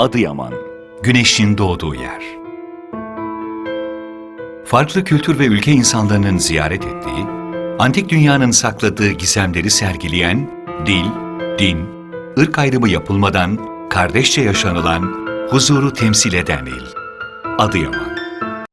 Adıyaman, güneşin doğduğu yer. Farklı kültür ve ülke insanlarının ziyaret ettiği, antik dünyanın sakladığı gizemleri sergileyen, dil, din, ırk ayrımı yapılmadan kardeşçe yaşanılan, huzuru temsil eden il. Adıyaman.